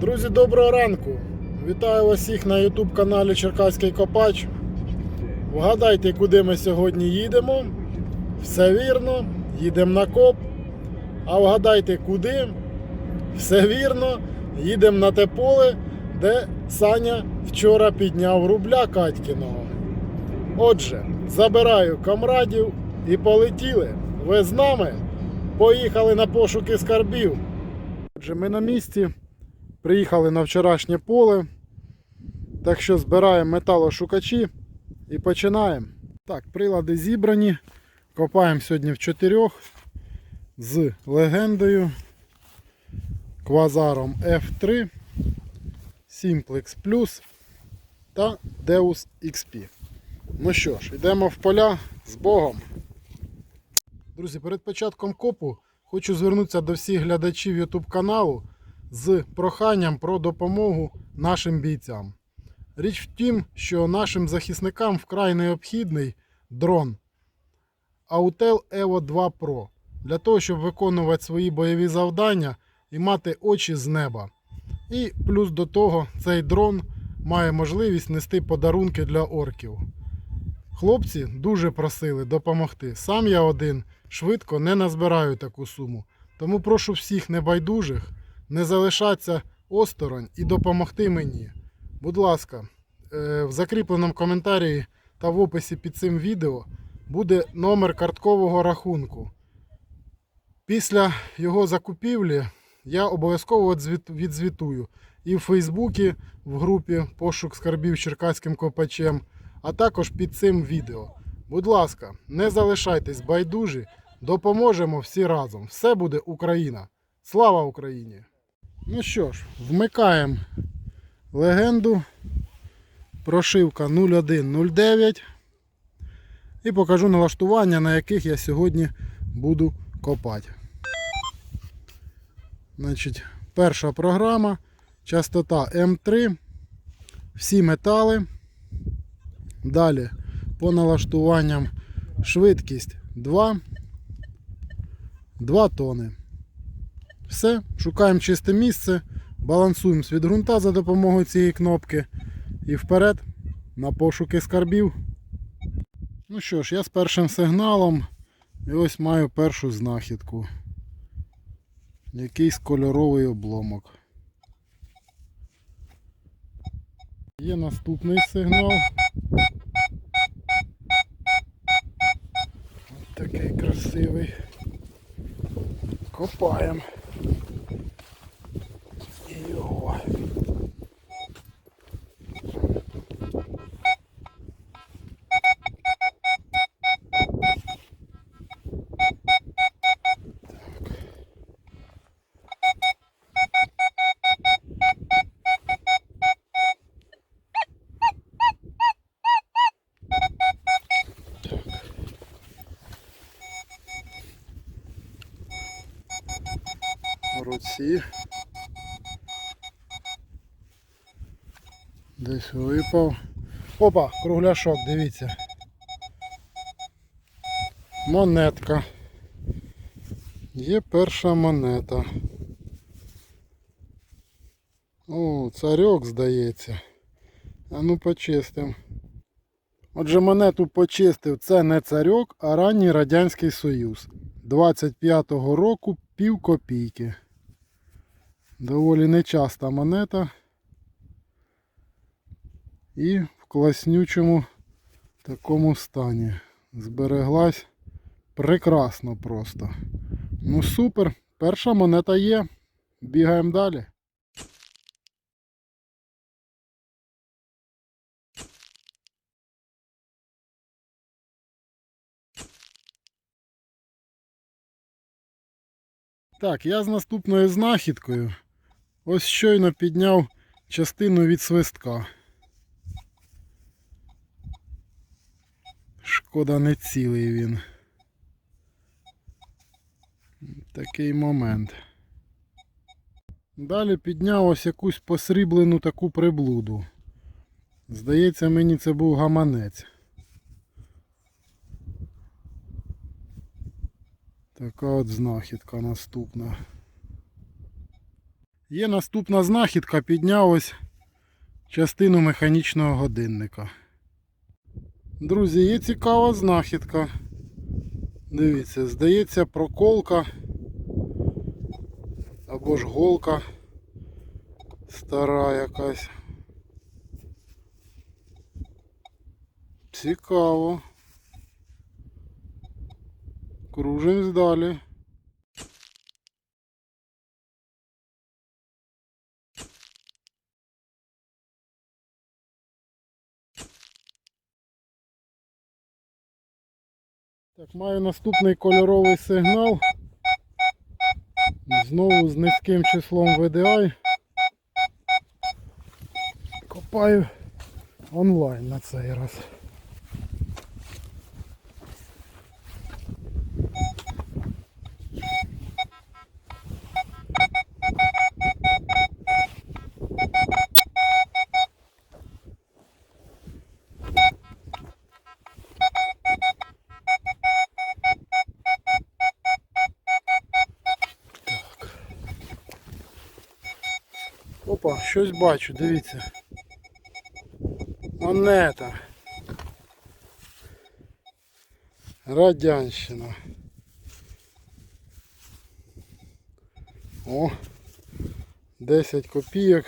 Друзі, доброго ранку! Вітаю вас всіх на YouTube каналі Черкаський Копач. Вгадайте, куди ми сьогодні їдемо. Все вірно, їдемо на коп. А вгадайте куди? Все вірно, їдемо на те поле, де Саня вчора підняв рубля Катькіного. Отже, забираю камрадів і полетіли. Ви з нами? Поїхали на пошуки скарбів. Отже, ми на місці. Приїхали на вчорашнє поле. Так що збираємо металошукачі і починаємо. Так, прилади зібрані. Копаємо сьогодні в чотирьох з легендою, квазаром F3, Simplex Plus та Deus XP. Ну що ж, йдемо в поля з Богом. Друзі, перед початком копу хочу звернутися до всіх глядачів YouTube каналу з проханням про допомогу нашим бійцям. Річ в тім, що нашим захисникам вкрай необхідний дрон Autel Evo 2 Pro для того, щоб виконувати свої бойові завдання і мати очі з неба. І плюс до того, цей дрон має можливість нести подарунки для орків. Хлопці дуже просили допомогти. Сам я один швидко не назбираю таку суму. Тому прошу всіх небайдужих не залишатися осторонь і допомогти мені. Будь ласка, е, в закріпленому коментарі та в описі під цим відео буде номер карткового рахунку. Після його закупівлі я обов'язково відзвітую і в Фейсбуці в групі Пошук скарбів черкаським копачем, а також під цим відео. Будь ласка, не залишайтесь байдужі, допоможемо всі разом. Все буде Україна. Слава Україні! Ну що ж, вмикаємо легенду. Прошивка 0109. І покажу налаштування, на яких я сьогодні буду копати. Значить, перша програма, частота М3, всі метали. Далі по налаштуванням швидкість 2, 2 тони. Все, шукаємо чисте місце, балансуємо від ґрунта за допомогою цієї кнопки і вперед на пошуки скарбів. Ну що ж, я з першим сигналом і ось маю першу знахідку. Якийсь кольоровий обломок. Є наступний сигнал. Ось такий красивий. Копаємо. І руці. Десь випав. Опа, кругляшок, дивіться. Монетка. Є перша монета. О, царьок, здається. А ну почистим. Отже, монету почистив. Це не царьок, а ранній Радянський Союз. 25-го року пів копійки. Доволі нечаста монета. І в класнючому такому стані. Збереглась прекрасно просто. Ну супер, перша монета є. Бігаємо далі. Так, я з наступною знахідкою. Ось щойно підняв частину від свистка. Шкода не цілий він. Такий момент. Далі підняв ось якусь посріблену таку приблуду. Здається, мені це був гаманець. Така от знахідка наступна. Є наступна знахідка, підняв частину механічного годинника. Друзі, є цікава знахідка. Дивіться, здається, проколка або ж голка стара якась. Цікаво. Кружимось далі. Так, маю наступний кольоровий сигнал. Знову з низьким числом VDI. Копаю онлайн на цей раз. Опа, щось бачу, дивіться. Монета. Радянщина. О, 10 копійок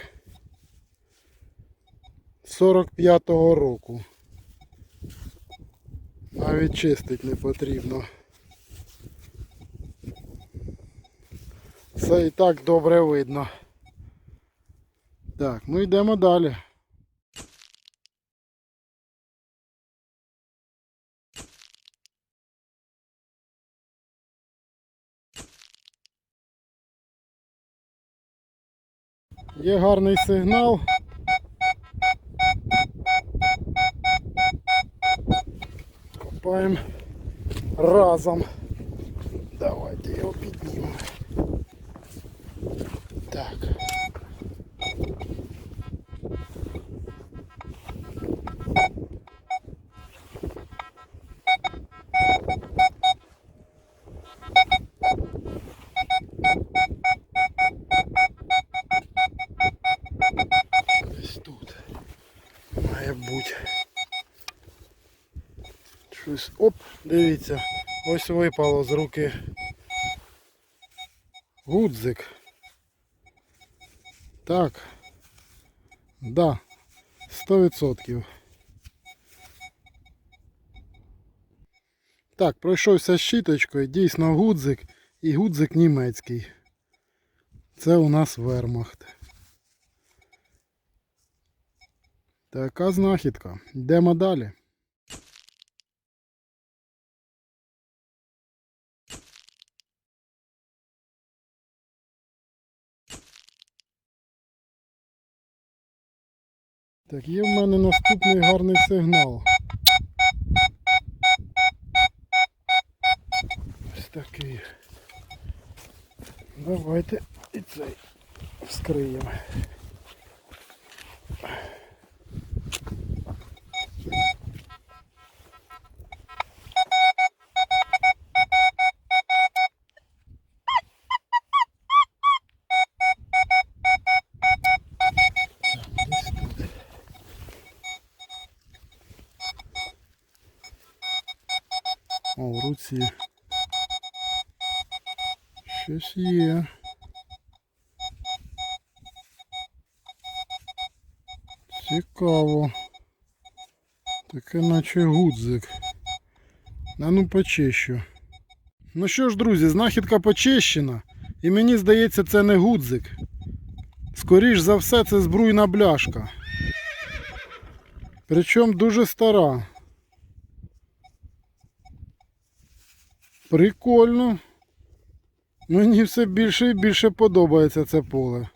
45-го року. Навіть чистить не потрібно. Це і так добре видно. Так, ну йдемо далі. Є гарний сигнал. Копаємо разом. Давайте його піднімемо. Так. Дивіться, ось випало з руки гудзик. Так. Да, 100%. Так, пройшовся щіточкою, дійсно гудзик і гудзик німецький. Це у нас вермахт. Така знахідка. Йдемо далі. Так, є в мене наступний гарний сигнал. Ось такий. Давайте і цей вскриємо. О, в руці щось є. Цікаво. Таке наче гудзик. А ну почищу. Ну що ж, друзі, знахідка почищена. І мені здається, це не гудзик. Скоріш за все, це збруйна бляшка. Причому дуже стара. Прикольно. Мені все більше і більше подобається це поле.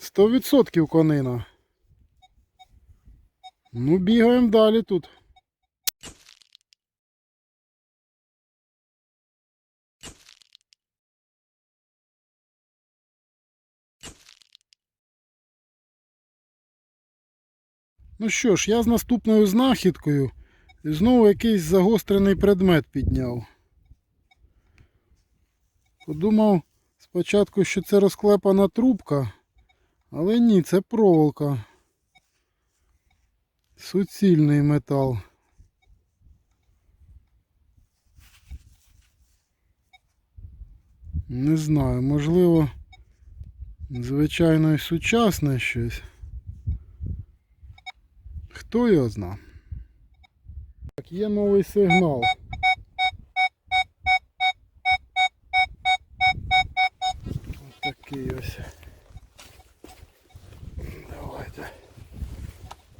100% конина. Ну, бігаємо далі тут. Ну що ж, я з наступною знахідкою і знову якийсь загострений предмет підняв. Подумав спочатку, що це розклепана трубка, але ні, це проволока. Суцільний метал. Не знаю, можливо, звичайно і сучасне щось. Хто його зна? Так, є новий сигнал. Ось такий ось. Давайте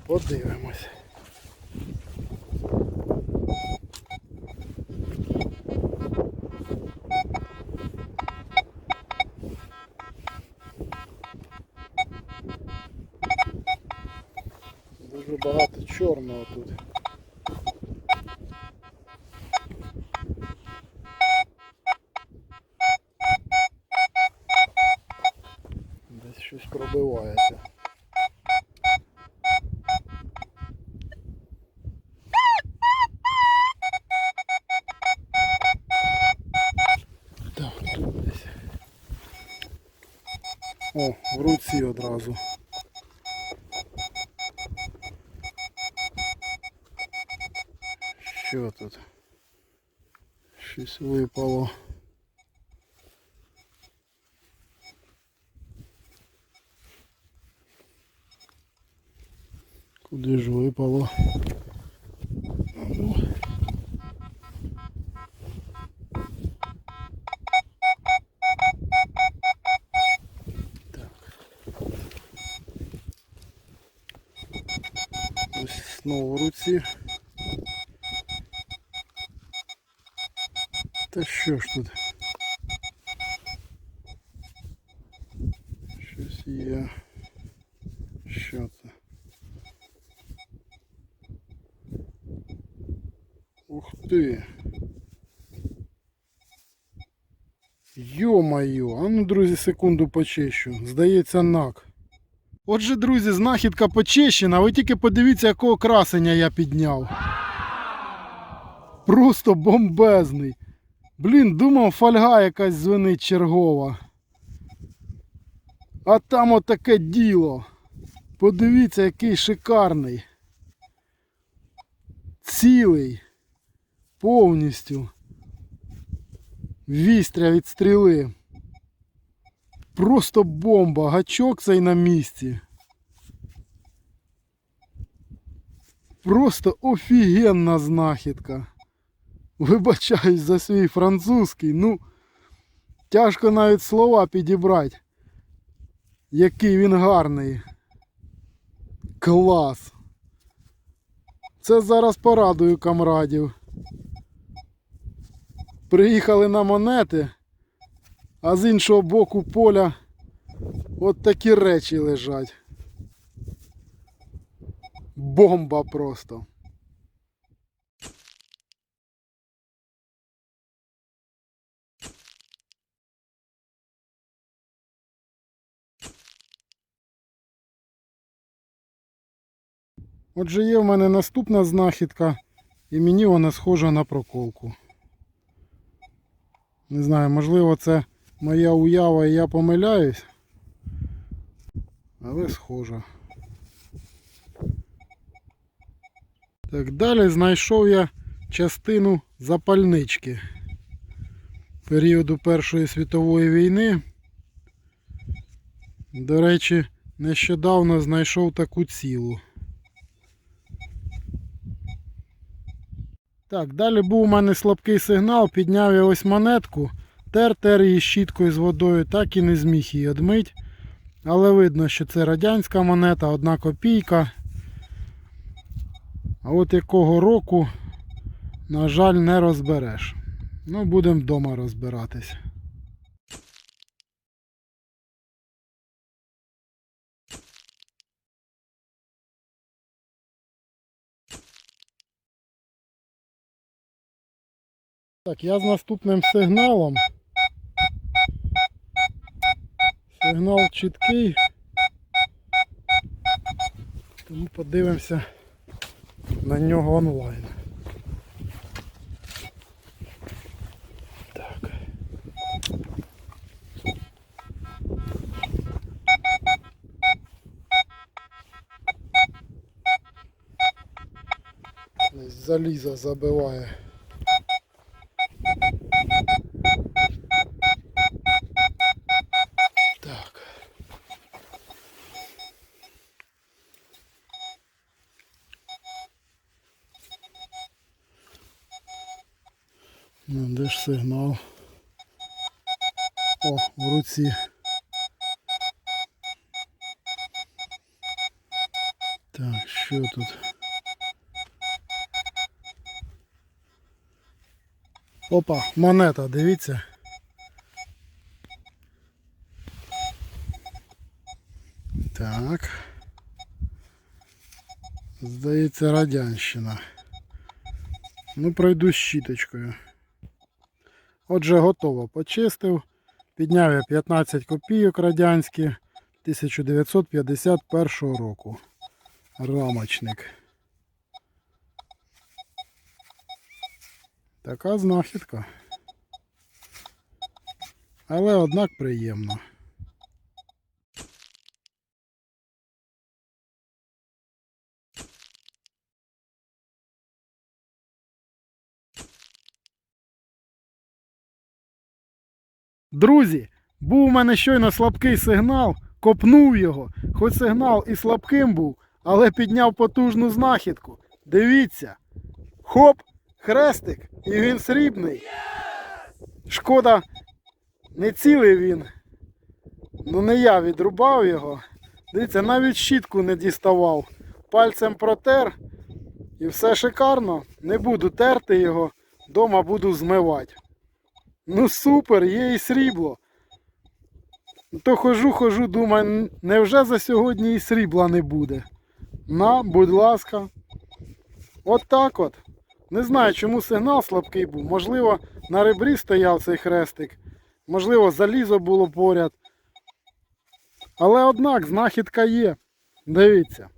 подивимось. Одразу. Що тут? Щось випало. Куди ж випало? Що ж тут? Щось є. Що це? Ух ти. Йо-моє, а ну, друзі, секунду почищу. Здається, нак. Отже, друзі, знахідка почищена, ви тільки подивіться, якого красення я підняв. Просто бомбезний. Блін, думав, фольга якась звенить чергова. А там отаке діло. Подивіться, який шикарний. Цілий. Повністю. Вістря від стріли. Просто бомба. Гачок цей на місці. Просто офігенна знахідка. Вибачаюсь за свій французький. Ну, тяжко навіть слова підібрати. Який він гарний. Клас. Це зараз порадую камрадів. Приїхали на монети, а з іншого боку поля от такі речі лежать. Бомба просто. Отже, є в мене наступна знахідка, і мені вона схожа на проколку. Не знаю, можливо це моя уява і я помиляюсь. Але схожа. Так, далі знайшов я частину запальнички періоду Першої світової війни. До речі, нещодавно знайшов таку цілу. Так, далі був у мене слабкий сигнал, підняв я ось монетку, тер тер її щіткою з водою, так і не зміг її одмить. Але видно, що це радянська монета, одна копійка. А от якого року, на жаль, не розбереш. Ну, будемо вдома розбиратись. Так, я з наступним сигналом. Сигнал чіткий. Тому подивимося на нього онлайн. Так. Заліза забиває. Сигнал? О, в руці. Так, що тут? Опа, монета, дивіться. Так. Здається, радянщина. Ну, пройду щіточкою. Отже, готово. Почистив. Підняв я 15 копійок радянські 1951 року. Рамочник. Така знахідка. Але однак приємно. Друзі, був у мене щойно слабкий сигнал, копнув його. Хоч сигнал і слабким був, але підняв потужну знахідку. Дивіться. Хоп, хрестик, і він срібний. Шкода, не цілий він. Ну не я відрубав його. Дивіться, навіть щітку не діставав. Пальцем протер і все шикарно. Не буду терти його, дома буду змивати. Ну супер, є і срібло. То хожу, хожу, думаю, невже за сьогодні і срібла не буде? На, будь ласка. От так от. Не знаю, чому сигнал слабкий був. Можливо, на ребрі стояв цей хрестик. Можливо, залізо було поряд. Але однак знахідка є. Дивіться.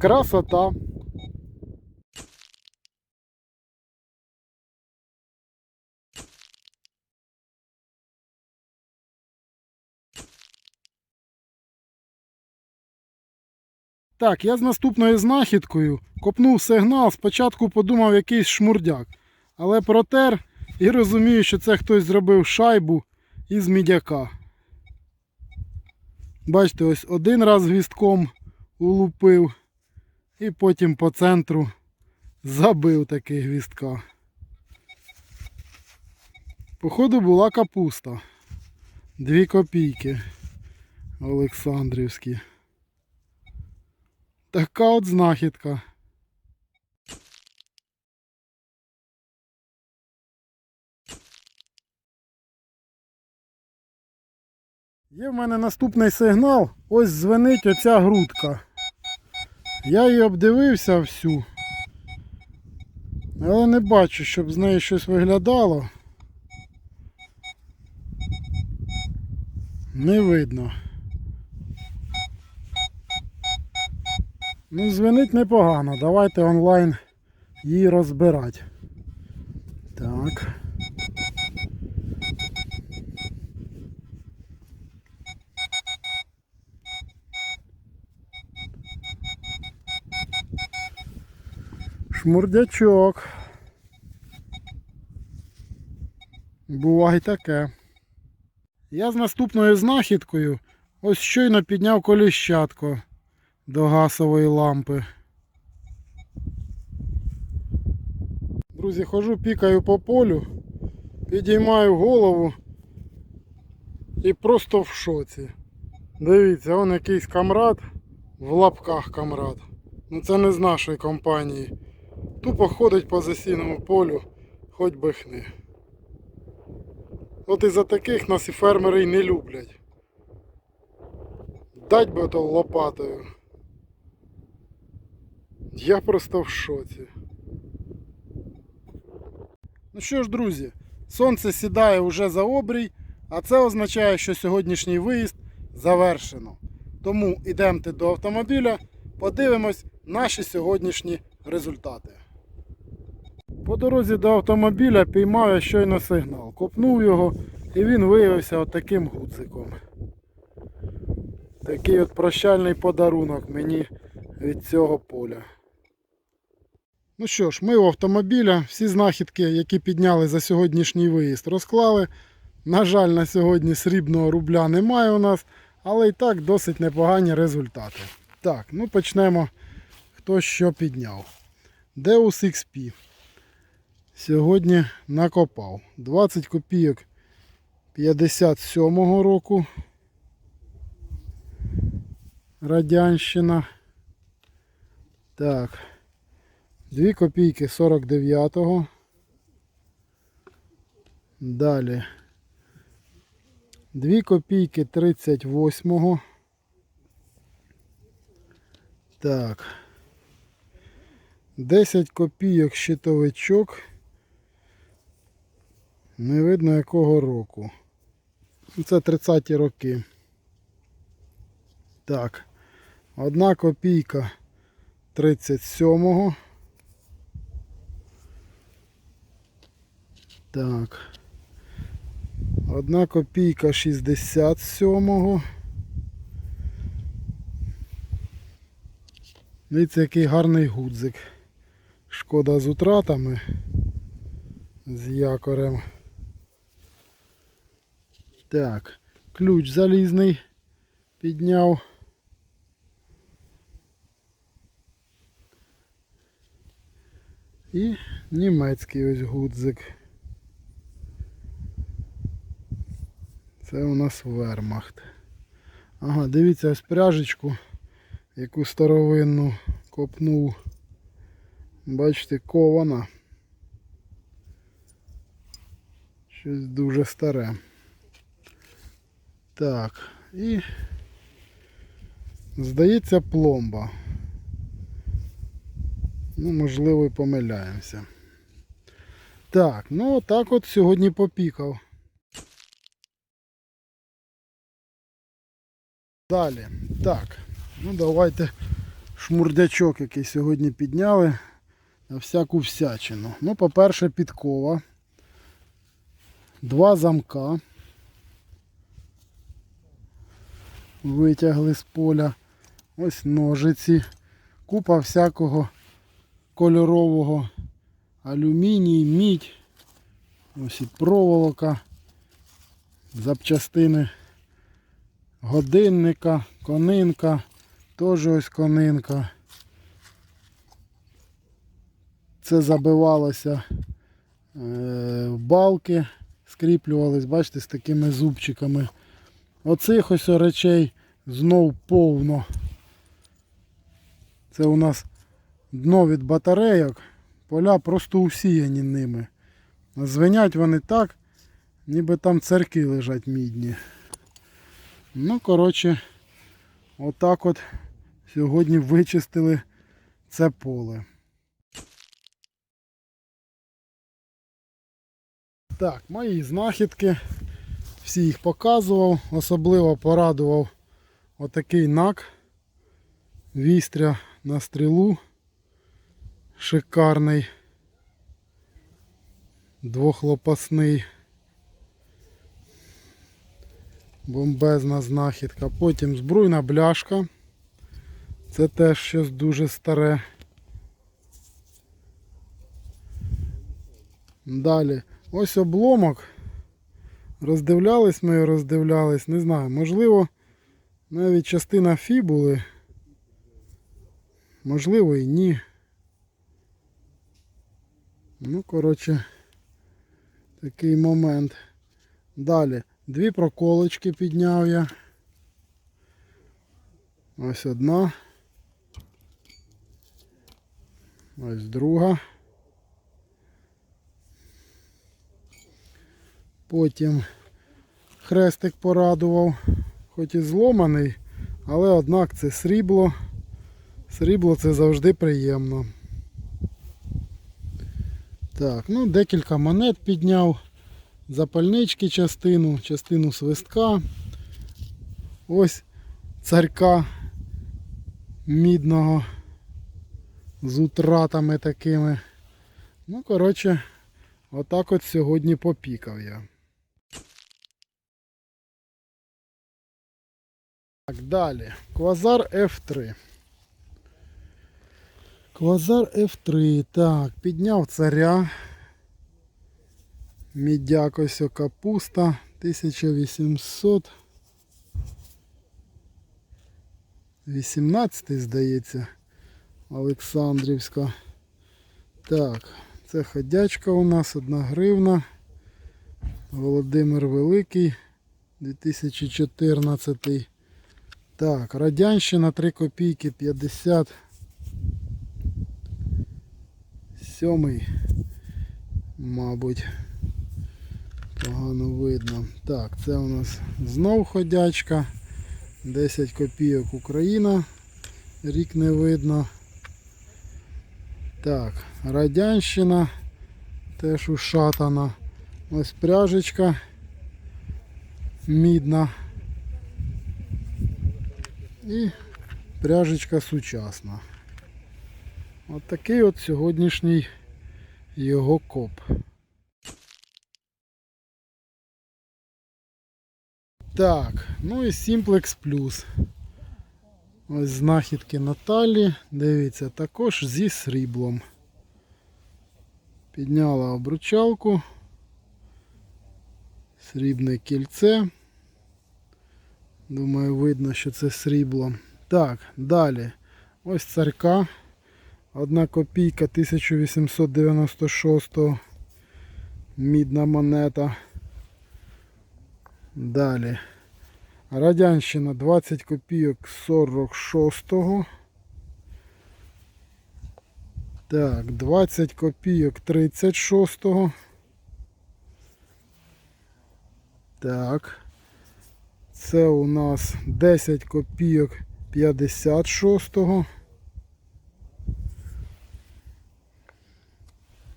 Красота. Так, я з наступною знахідкою копнув сигнал, спочатку подумав якийсь шмурдяк. Але протер і розумію, що це хтось зробив шайбу із мідяка. Бачите, ось один раз гвістком улупив і потім по центру забив таки гвістка. Походу була капуста. Дві копійки Олександрівські. Така от знахідка. Є в мене наступний сигнал. Ось дзвенить оця грудка. Я її обдивився всю. Але не бачу, щоб з неї щось виглядало. Не видно. Ну, дзвенить непогано. Давайте онлайн її розбирати. Так. Шмурдячок. Буває таке. Я з наступною знахідкою ось щойно підняв коліщатку до газової лампи. Друзі, хожу, пікаю по полю, підіймаю голову і просто в шоці. Дивіться, он якийсь камрад, в лапках камрад. Ну це не з нашої компанії. Тупо ходить по засінному полю, хоч би хни. От із-за таких нас і фермери й не люблять. Дать би то лопатою. Я просто в шоці. Ну що ж, друзі, сонце сідає уже за обрій, а це означає, що сьогоднішній виїзд завершено. Тому йдемте до автомобіля, подивимось наші сьогоднішні результати. По дорозі до автомобіля піймав я щойно сигнал. Копнув його і він виявився отаким гудзиком. Такий от прощальний подарунок мені від цього поля. Ну що ж, ми у автомобіля. Всі знахідки, які підняли за сьогоднішній виїзд, розклали. На жаль, на сьогодні срібного рубля немає у нас, але і так досить непогані результати. Так, ну почнемо. Хто що підняв. Deus XP. Сьогодні накопав 20 копійок 57-го року. Радянщина. Так. 2 копійки 49-го. Далі. 2 копійки 38-го. Так. 10 копійок щитовичок. Не видно якого року. Ну, Це 30-ті роки. Так. Одна копійка 37-го. Так. Одна копійка 67-го. Дивіться, який гарний гудзик. Шкода з утратами. З якорем. Так, ключ залізний підняв. І німецький ось гудзик. Це у нас вермахт. Ага, дивіться ось пряжечку, яку старовинну копнув. Бачите, кована. Щось дуже старе. Так, і здається пломба. Ну, можливо, і помиляємося. Так, ну так от сьогодні попікав. Далі. Так, ну давайте шмурдячок, який сьогодні підняли на всяку всячину. Ну, по-перше, підкова. Два замка. Витягли з поля. Ось ножиці. Купа всякого кольорового алюміній, мідь. Ось і проволока. Запчастини годинника, конинка, теж ось конинка. Це забивалося е, в балки, скріплювались, бачите, з такими зубчиками. Оцих ось речей знов повно. Це у нас дно від батарейок, поля просто усіяні ними. Звенять вони так, ніби там церкви лежать мідні. Ну, коротше, отак от сьогодні вичистили це поле. Так, мої знахідки. Всі їх показував. Особливо порадував отакий нак. Вістря на стрілу. Шикарний. Двохлопасний. Бомбезна знахідка. Потім збруйна бляшка. Це теж щось дуже старе. Далі. Ось обломок. Роздивлялись ми, роздивлялись, не знаю, можливо, навіть частина фібули. Можливо і ні. Ну, коротше, такий момент. Далі. Дві проколочки підняв я. Ось одна. Ось друга. Потім хрестик порадував, хоч і зломаний, але однак це срібло. Срібло це завжди приємно. Так, ну декілька монет підняв запальнички частину, частину свистка. Ось царька мідного з утратами такими. Ну, коротше, отак от сьогодні попікав я. Так, далі. Квазар F3. Квазар F3. Так, підняв царя. Мідяк капуста. 1800. 18 здається. Олександрівська. Так, це ходячка у нас, одна гривна. Володимир Великий. 2014. Так, Радянщина 3 копійки 50. Сьомий, мабуть, погано видно. Так, це у нас знов ходячка. 10 копійок Україна. Рік не видно. Так, Радянщина теж ушатана. Ось пряжечка мідна. І пряжечка сучасна. От такий от сьогоднішній його коп. Так, ну і Simplex Plus. Ось знахідки Наталі. Дивіться, також зі сріблом. Підняла обручалку. Срібне кільце. Думаю, видно, що це срібло. Так, далі. Ось царька. Одна копійка 1896 мідна монета. Далі. Радянщина 20 копійок 46-го. Так, 20 копійок 36-го. Так. Це у нас 10 копійок 56-го.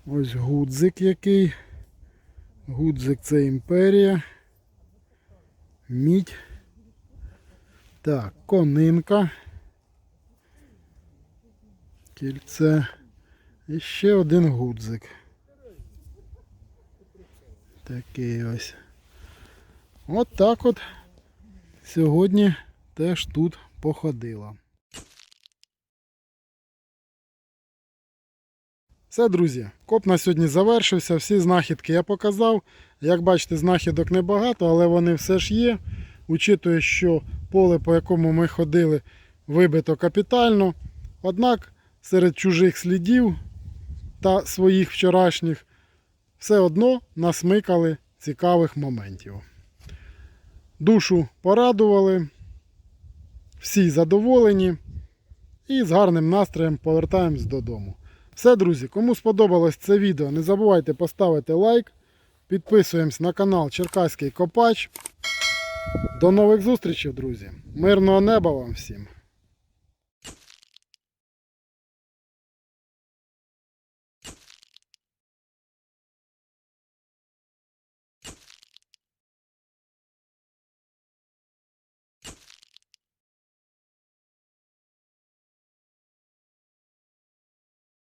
Ось гудзик який. Гудзик це імперія. Мідь. Так, конинка. Кільце. І ще один гудзик. Такий ось. От так от сьогодні теж тут походила. Все, друзі, коп на сьогодні завершився. Всі знахідки я показав. Як бачите, знахідок небагато, але вони все ж є. Учитує, що поле, по якому ми ходили, вибито капітально. Однак серед чужих слідів та своїх вчорашніх все одно насмикали цікавих моментів. Душу порадували, всі задоволені і з гарним настроєм повертаємось додому. Все, друзі, кому сподобалось це відео, не забувайте поставити лайк. Підписуємось на канал Черкаський Копач. До нових зустрічей, друзі. Мирного неба вам всім!